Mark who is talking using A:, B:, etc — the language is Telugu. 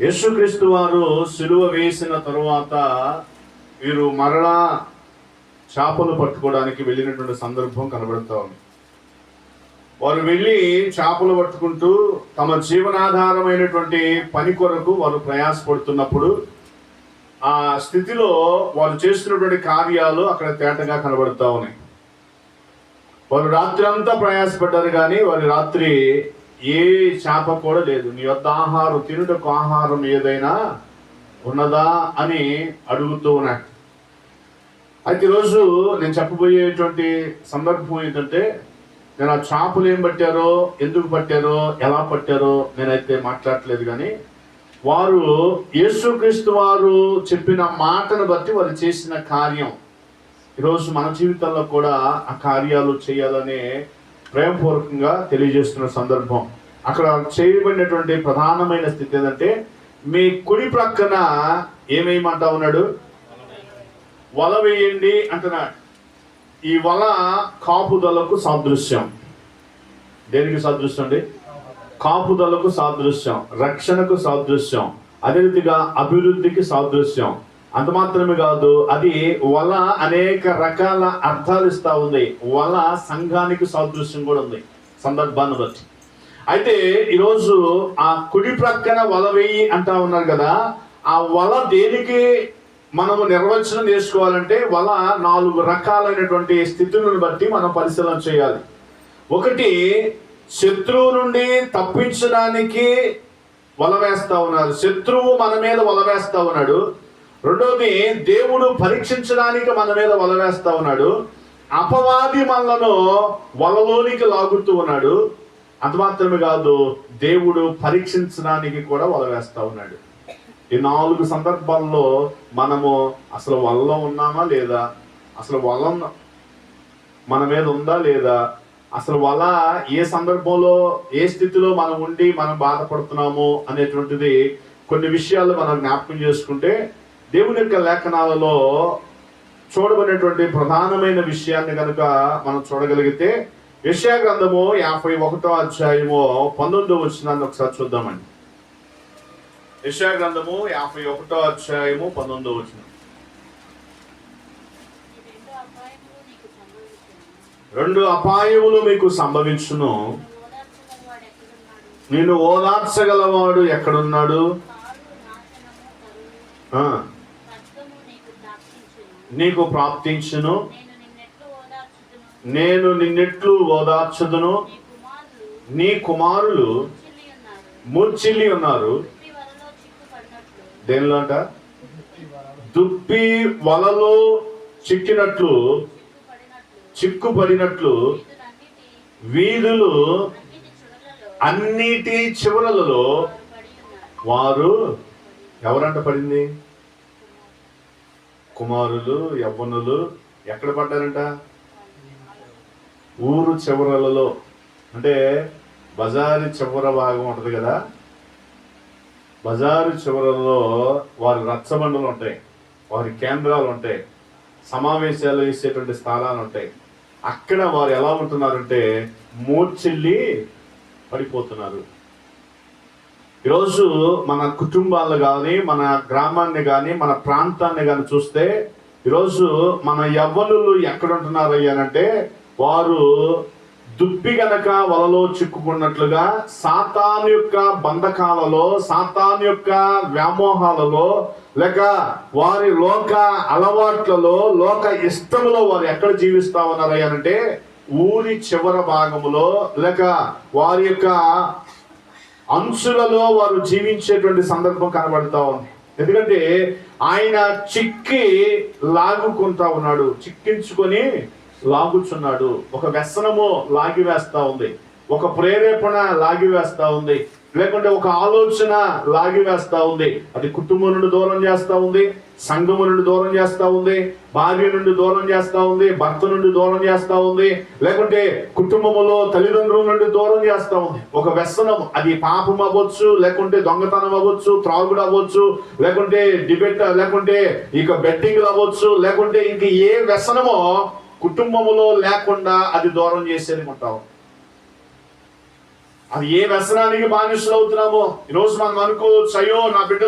A: యేసుక్రీస్తు వారు సిలువ వేసిన తరువాత వీరు మరలా చేపలు పట్టుకోవడానికి వెళ్ళినటువంటి సందర్భం కనబడుతూ ఉంది. వారు వెళ్ళి చేపలు పట్టుకుంటూ తమ జీవనాధారమైనటువంటి పని కొరకు వారు ప్రయాసపడుతున్నప్పుడు ఆ స్థితిలో వారు చేస్తున్నటువంటి కార్యాలు అక్కడ తేటగా కనబడుతూ ఉన్నాయి. వారు రాత్రి అంతా ప్రయాసపడ్డారు కానీ వారి రాత్రి ఏ చేప కూడా లేదు. నీ యొక్క ఆహారం తినుటకు ఆహారం ఏదైనా ఉన్నదా అని అడుగుతూ ఉన్నాడు. అయితే ఈరోజు నేను చెప్పబోయేటువంటి సందర్భం ఏంటంటే నేను ఆ చేపలు ఏం పట్టారో ఎందుకు పట్టారో ఎలా పట్టారో నేనైతే మాట్లాడట్లేదు కానీ వారు యేసుక్రీస్తు వారు చెప్పిన మాటను బట్టి వారు చేసిన కార్యం. ఈరోజు మన జీవితంలో కూడా ఆ కార్యాలు చేయాలనే ప్రేమపూర్వకంగా తెలియజేస్తున్న సందర్భం. అక్కడ చేయబడినటువంటి ప్రధానమైన స్థితి ఏంటంటే మీ కుడి ప్రక్కన ఏమేమంటా ఉన్నాడు? వల వేయండి అంటున్నాడు. ఈ వల కాపుదలకు సాదృశ్యం. దేనికి సాదృశ్యం అండి? కాపుదలకు సాదృశ్యం రక్షణకు సాదృశ్యం అదే రీతిగా అభివృద్ధికి సాదృశ్యం. అంత మాత్రమే కాదు అది వల అనేక రకాల అర్థాలు ఇస్తా ఉంది. వల సంఘానికి సాదృశ్యం కూడా ఉంది సందర్భాన్ని బట్టి. అయితే ఈరోజు ఆ కుడి ప్రక్కన వల వేయి అంటా ఉన్నారు కదా ఆ వల దేనికి మనము నిర్వచనం చేసుకోవాలంటే వల నాలుగు రకాలైనటువంటి స్థితులను బట్టి మనం పరిశీలన చేయాలి. ఒకటి శత్రువు నుండి తప్పించడానికి వల వేస్తా ఉన్నారు శత్రువు మన మీద వల వేస్తా ఉన్నాడు. రెండోది దేవుడు పరీక్షించడానికి మన మీద వలవేస్తా ఉన్నాడు. అపవాది మనలను వలలోనికి లాగుతూ ఉన్నాడు. అంత మాత్రమే కాదు దేవుడు పరీక్షించడానికి కూడా వలవేస్తా ఉన్నాడు. ఈ నాలుగు సందర్భాల్లో మనము అసలు వలలో ఉన్నామా లేదా? అసలు వల మన మీద ఉందా లేదా? అసలు వల ఏ సందర్భంలో ఏ స్థితిలో మనం ఉండి మనం బాధపడుతున్నాము అనేటువంటిది కొన్ని విషయాలు మనం జ్ఞాపకం చేసుకుంటే దేవుని యొక్క లేఖనాలలో చూడబడినటువంటి ప్రధానమైన విషయాన్ని కనుక మనం చూడగలిగితే యెషయా గ్రంథము యాభై ఒకటో అధ్యాయము పంతొమ్మిదో వచ్చినాన్ని ఒకసారి చూద్దామండి. యెషయా గ్రంథము యాభై ఒకటో అధ్యాయము పంతొమ్మిదో వచ్చిన
B: రెండు అపాయములు
A: మీకు సంభవించును. నేను ఓదార్చగలవాడు
B: ఎక్కడున్నాడు?
A: ఆ,
B: నీకు ప్రాప్తించును. నేను నిన్నెట్లు ఓదార్చుదును. నీ కుమారులు ముచ్చిల్లి ఉన్నారు. దుప్పి వలలో
A: దేనిలో అంట దుప్పి వలలో చిక్కినట్లు
B: చిక్కుపడినట్లు.
A: వీధులు
B: అన్నిటి
A: చివరలలో
B: వారు
A: ఎవరంట పడింది కుమారులు యవ్వనులు ఎక్కడ పడ్డారంట? ఊరు చివరలలో. అంటే బజారు చివర భాగం ఉంటుంది కదా? బజారు చివరలో వారి రచ్చబండలు ఉంటాయి వారి కేంద్రాలు ఉంటాయి సమావేశాలు ఇచ్చేటువంటి స్థానాలు ఉంటాయి. అక్కడ వారు ఎలా ఉంటున్నారంటే మూర్చిల్లి పడిపోతున్నారు. ఈరోజు మన కుటుంబాలు కానీ మన గ్రామాన్ని కానీ మన ప్రాంతాన్ని కానీ చూస్తే ఈరోజు మన యవ్వనులు ఎక్కడ ఉంటున్నారు అయ్యానంటే వారు దుప్పి గనక వలలో చిక్కుకున్నట్లుగా సాతాన్ యొక్క బంధకాలలో సాతాన్ యొక్క వ్యామోహాలలో లేక వారి లోక అలవాట్లలో లోక ఇష్టములో వారు ఎక్కడ జీవిస్తా ఉన్నారు అయ్యానంటే ఊరి చివర భాగములో లేక వారి యొక్క అంశులలో వారు జీవించేటువంటి సందర్భం కనబడతా ఉంది. ఎందుకంటే ఆయన చిక్కి లాగుకుంటా ఉన్నాడు. చిక్కించుకొని లాగుచున్నాడు. ఒక వ్యసనము లాగివేస్తా ఉంది. ఒక ప్రేరేపణ లాగివేస్తా ఉంది. లేకుంటే ఒక ఆలోచన లాగివేస్తా ఉంది. అది కుటుంబం నుండి దూరం చేస్తూ ఉంది సంఘము నుండి దూరం చేస్తూ ఉంది భార్య నుండి దూరం చేస్తూ ఉంది భర్త నుండి దూరం చేస్తూ ఉంది లేకుంటే కుటుంబములో తల్లిదండ్రుల నుండి దూరం చేస్తా ఉంది. ఒక వ్యసనం అది పాపం అవ్వచ్చు లేకుంటే దొంగతనం అవ్వచ్చు త్రాగుడు అవ్వచ్చు లేకుంటే డిబెట్ లేకుంటే ఇక బెట్టింగ్లు అవ్వచ్చు లేకుంటే ఇంక ఏ వ్యసనమో కుటుంబములో లేకుండా అది దూరం చేసేది ఉంటాం అది ఏ వ్యసనానికి బానిసలు అవుతున్నామో ఈరోజు మనం అనుకోవచ్చు అయ్యో నా బిడ్డ